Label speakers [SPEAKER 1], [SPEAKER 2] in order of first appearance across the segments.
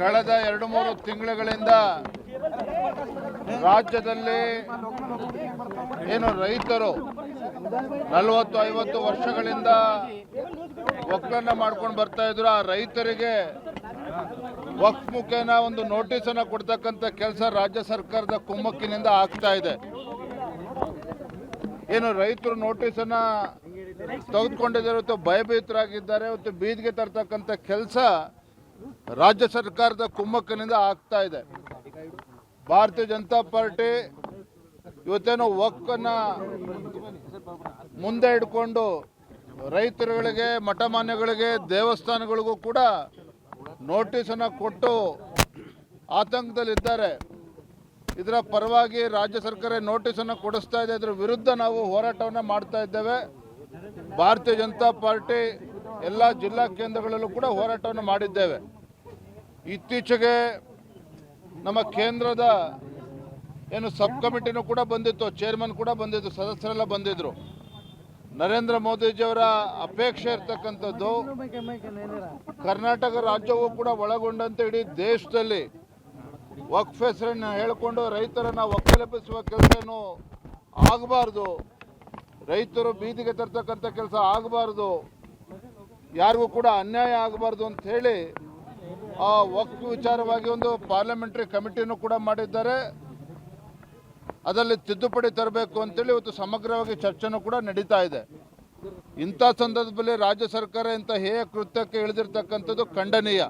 [SPEAKER 1] ಕಳೆದ ಎರಡು ಮೂರು ತಿಂಗಳುಗಳಿಂದ ರಾಜ್ಯದಲ್ಲಿ ಏನು ರೈತರು ನಲವತ್ತು ಐವತ್ತು ವರ್ಷಗಳಿಂದ ಒಕ್ಕಲನ್ನ ಮಾಡ್ಕೊಂಡು ಬರ್ತಾ ಇದ್ರು. ಆ ರೈತರಿಗೆ ವಕ್ಫ್ ಮುಖೇನ ಒಂದು ನೋಟಿಸ್ ಅನ್ನ ಕೊಡ್ತಕ್ಕಂಥ ಕೆಲಸ ರಾಜ್ಯ ಸರ್ಕಾರದ ಕುಮ್ಮಕ್ಕಿನಿಂದ ಆಗ್ತಾ ಇದೆ. ಏನು ರೈತರು ನೋಟಿಸ್ ಅನ್ನ ತೆಗೆದುಕೊಂಡಿದ್ದಾರೆ ಭಯಭೀತರಾಗಿದ್ದಾರೆ ಬೀದಿಗೆ ತರ್ತಕ್ಕಂಥ ಕೆಲಸ ರಾಜ್ಯ ಸರ್ಕಾರದ ಕುಮ್ಮಕ್ಕನಿಂದ ಆಗ್ತಾ ಇದೆ. ಭಾರತೀಯ ಜನತಾ ಪಾರ್ಟಿ ಇವತ್ತೇನೋ ಒಕ್ಕನ್ನ ಮುಂದೆ ಇಟ್ಕೊಂಡು ರೈತರುಗಳಿಗೆ, ಮಠಮಾನ್ಯಗಳಿಗೆ, ದೇವಸ್ಥಾನಗಳಿಗೂ ಕೂಡ ನೋಟಿಸನ್ನು ಕೊಟ್ಟು ಆತಂಕದಲ್ಲಿದ್ದಾರೆ. ಇದರ ಪರವಾಗಿ ರಾಜ್ಯ ಸರ್ಕಾರ ನೋಟಿಸನ್ನು ಕೊಡಿಸ್ತಾ ಇದೆ. ಇದರ ವಿರುದ್ಧ ನಾವು ಹೋರಾಟವನ್ನು ಮಾಡ್ತಾ ಇದ್ದೇವೆ. ಭಾರತೀಯ ಜನತಾ ಪಾರ್ಟಿ ಎಲ್ಲ ಜಿಲ್ಲಾ ಕೇಂದ್ರಗಳಲ್ಲೂ ಕೂಡ ಹೋರಾಟವನ್ನು ಮಾಡಿದ್ದೇವೆ. ಇತ್ತೀಚೆಗೆ ನಮ್ಮ ಕೇಂದ್ರದ ಏನು ಸಬ್ ಕಮಿಟಿನೂ ಕೂಡ ಬಂದಿತ್ತು ಚೇರ್ಮನ್ ಕೂಡ ಬಂದಿದ್ದು ಸದಸ್ಯರೆಲ್ಲ ಬಂದಿದ್ರು. ನರೇಂದ್ರ ಮೋದಿಜಿಯವರ ಅಪೇಕ್ಷೆ ಇರ್ತಕ್ಕಂಥದ್ದು ಕರ್ನಾಟಕ ರಾಜ್ಯವು ಕೂಡ ಒಳಗೊಂಡಂತೆ ಇಡೀ ದೇಶದಲ್ಲಿ ವಕ್ಫ್ ಹೆಸರನ್ನ ಹೇಳಿಕೊಂಡು ರೈತರನ್ನ ಒಕ್ಕಲೆಬ್ಬಿಸುವ ಕೆಲಸನೂ ಆಗಬಾರ್ದು. ರೈತರು ಬೀದಿಗೆ ತರ್ತಕ್ಕಂಥ ಕೆಲಸ ಆಗಬಾರ್ದು. ಯಾರಿಗೂ ಕೂಡ ಅನ್ಯಾಯ ಆಗಬಾರ್ದು ಅಂತ ಹೇಳಿ ಆ ವಕ್ಫ್ ವಿಚಾರವಾಗಿ ಒಂದು ಪಾರ್ಲಿಮೆಂಟರಿ ಕಮಿಟಿನೂ ಕೂಡ ಮಾಡಿದ್ದಾರೆ. ಅದರಲ್ಲಿ ತಿದ್ದುಪಡಿ ತರಬೇಕು ಅಂತೇಳಿ ಇವತ್ತು ಸಮಗ್ರವಾಗಿ ಚರ್ಚೆನೂ ಕೂಡ ನಡೀತಾ ಇದೆ. ಇಂಥ ಸಂದರ್ಭದಲ್ಲಿ ರಾಜ್ಯ ಸರ್ಕಾರ ಇಂಥ ಹೇಯ ಕೃತ್ಯಕ್ಕೆ ಇಳಿದಿರ್ತಕ್ಕಂಥದ್ದು ಖಂಡನೀಯ.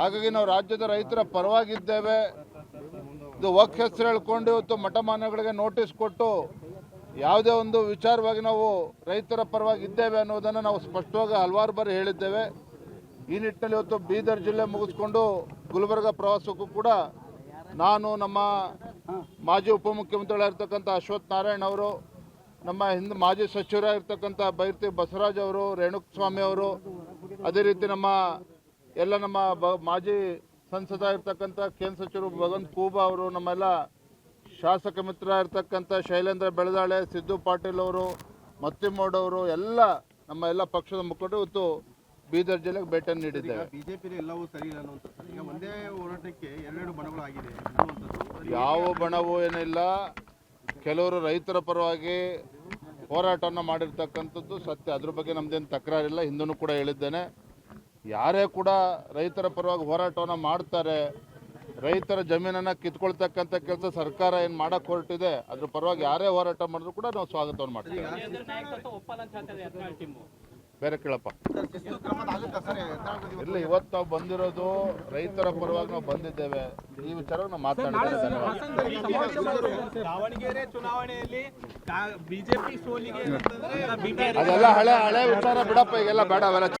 [SPEAKER 1] ಹಾಗಾಗಿ ನಾವು ರಾಜ್ಯದ ರೈತರ ಪರವಾಗಿದ್ದೇವೆ. ಇದು ವಕ್ ಹೆಸರು ಹೇಳ್ಕೊಂಡು ಇವತ್ತು ಮಠಮಾನಗಳಿಗೆ ನೋಟಿಸ್ ಕೊಟ್ಟು ಯಾವುದೇ ಒಂದು ವಿಚಾರವಾಗಿ ನಾವು ರೈತರ ಪರವಾಗಿ ಇದ್ದೇವೆ ಅನ್ನೋದನ್ನು ನಾವು ಸ್ಪಷ್ಟವಾಗಿ ಹಲವಾರು ಬಾರಿ ಹೇಳಿದ್ದೇವೆ. ಈ ನಿಟ್ಟಿನಲ್ಲಿ ಇವತ್ತು ಬೀದರ್ ಜಿಲ್ಲೆ ಮುಗಿಸ್ಕೊಂಡು ಗುಲ್ಬರ್ಗ ಪ್ರವಾಸಕ್ಕೂ ಕೂಡ ನಾನು, ನಮ್ಮ ಮಾಜಿ ಉಪಮುಖ್ಯಮಂತ್ರಿಗಳಾಗಿರ್ತಕ್ಕಂಥ ಅಶ್ವಥ್ ನಾರಾಯಣ್ ಅವರು, ನಮ್ಮ ಹಿಂದ್ ಮಾಜಿ ಸಚಿವರಾಗಿರ್ತಕ್ಕಂಥ ಬೈರ್ತಿ ಬಸವರಾಜ್ ಅವರು, ರೇಣುಸ್ವಾಮಿ ಅವರು, ಅದೇ ರೀತಿ ನಮ್ಮ ಎಲ್ಲ ನಮ್ಮ ಮಾಜಿ ಸಂಸದ ಇರ್ತಕ್ಕಂಥ ಕೇಂದ್ರ ಸಚಿವರು ಭಗವಂತ್ ಖೂಬಾ ಅವರು, ನಮ್ಮೆಲ್ಲ ಶಾಸಕ ಮಿತ್ರ ಇರ್ತಕ್ಕಂಥ ಶೈಲೇಂದ್ರ ಬೆಳದಾಳೆ ಸಿದ್ದು ಪಾಟೀಲ್ ಅವರು ಮತ್ತಿಮೋಡವರು ಎಲ್ಲ ನಮ್ಮ ಎಲ್ಲ ಪಕ್ಷದ ಮುಖಂಡರು ಇವತ್ತು ಬೀದರ್ ಜಿಲ್ಲೆಗೆ ಭೇಟಿಯನ್ನು ನೀಡಿದ್ದೇವೆ
[SPEAKER 2] ಬಿಜೆಪಿ ಎಲ್ಲವೂ ಸರಿ ಇಲ್ಲ ಒಂದೇ ಹೋರಾಟಕ್ಕೆ ಎರಡೆರಡು ಬಣಗಳಾಗಿದೆ
[SPEAKER 1] ಯಾವ ಬಣವೂ ಏನಿಲ್ಲ. ಕೆಲವರು ರೈತರ ಪರವಾಗಿ ಹೋರಾಟವನ್ನು ಮಾಡಿರ್ತಕ್ಕಂಥದ್ದು ಸತ್ಯ. ಅದ್ರ ಬಗ್ಗೆ ನಮ್ದೇನು ತಕರಾರಿಲ್ಲ. ಹಿಂದೂ ಕೂಡ ಹೇಳಿದ್ದೇನೆ. ಯಾರೇ ಕೂಡ ರೈತರ ಪರವಾಗಿ ಹೋರಾಟವನ್ನು ಮಾಡ್ತಾರೆ ರೈತರ ಜಮೀನನ್ನ ಕಿತ್ಕೊಳ್ತಕ್ಕಂಥ ಕೆಲಸ ಸರ್ಕಾರ ಏನು ಮಾಡಕ್ಕೆ ಹೊರಟಿದೆ ಅದ್ರ ಪರವಾಗಿ ಯಾರೇ ಹೋರಾಟ ಮಾಡಿದ್ರು ಕೂಡ ನಾವು ಸ್ವಾಗತವನ್ನು ಮಾಡ್ತೇವೆ. ಬೇರೆ ಕೇಳಪ್ಪ. ಇಲ್ಲ ಇವತ್ತು ನಾವು ಬಂದಿರೋದು ರೈತರ ಪರವಾಗಿ ನಾವು ಬಂದಿದ್ದೇವೆ. ಈ ವಿಚಾರ ನಾವು ಮಾತಾಡ್ತೇವೆ ಧನ್ಯವಾದ.
[SPEAKER 3] ದಾವಣಗೆರೆ ಚುನಾವಣೆಯಲ್ಲಿ ಬಿಜೆಪಿ ಸೋಲಿಗೆ ಏನಂತಂದ್ರೆ
[SPEAKER 1] ಅದೆಲ್ಲ ಹಳೆ ಹಳೆ ವಿಚಾರ ಬಿಡಪ್ಪ ಈಗೆಲ್ಲ ಬೇಡ ಅವೆಲ್ಲ